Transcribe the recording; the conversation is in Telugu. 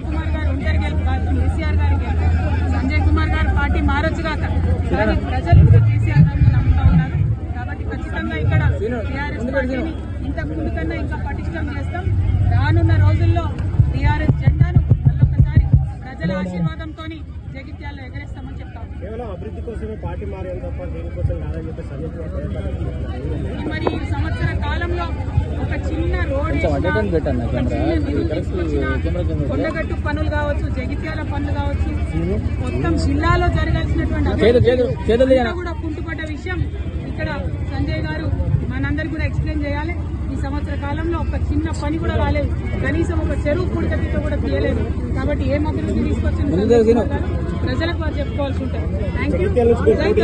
సంజయ్ కుమార్ గారు ఒంటరి గెలుపు కాదు. కేసీఆర్ గారి గెలుపు. సంజయ్ కుమార్ గారు పార్టీ మారొచ్చు కాక. కానీ ప్రజలు కేసీఆర్ గారిని నమ్ముతా ఉన్నారు. కాబట్టి ఖచ్చితంగా ఇక్కడ టీఆర్ఎస్ పార్టీని ఇంతకు ముందు కన్నా ఇంకా పటిష్టం చేస్తాం. రానున్న రోజుల్లో టీఆర్ఎస్ జెండాను మళ్ళొకసారి ప్రజల ఆశీర్వాదంతో జగిత్యాల్లో ఎగరేస్తామని చెప్తాం. మరి ఈ కోసమే మరి కొండగట్టు పనులు కావచ్చు జగిత్యాల పనులు కావచ్చు. మొత్తం జిల్లాలో జరగాల్సినటువంటి కూడా కుంటుపడ్డ విషయం ఇక్కడ సంజయ్ గారు మనందరికి కూడా ఎక్స్ప్లెయిన్ చేయాలి. ఈ సంవత్సర కాలంలో ఒక చిన్న పని కూడా రాలేదు. కనీసం ఒక చెరువు పుడకతో కూడా తీయలేదు. కాబట్టి ఏం అభివృద్ధి తీసుకొచ్చింది? ప్రజలకు వారు చెప్పుకోవాల్సి ఉంటుంది. Thank you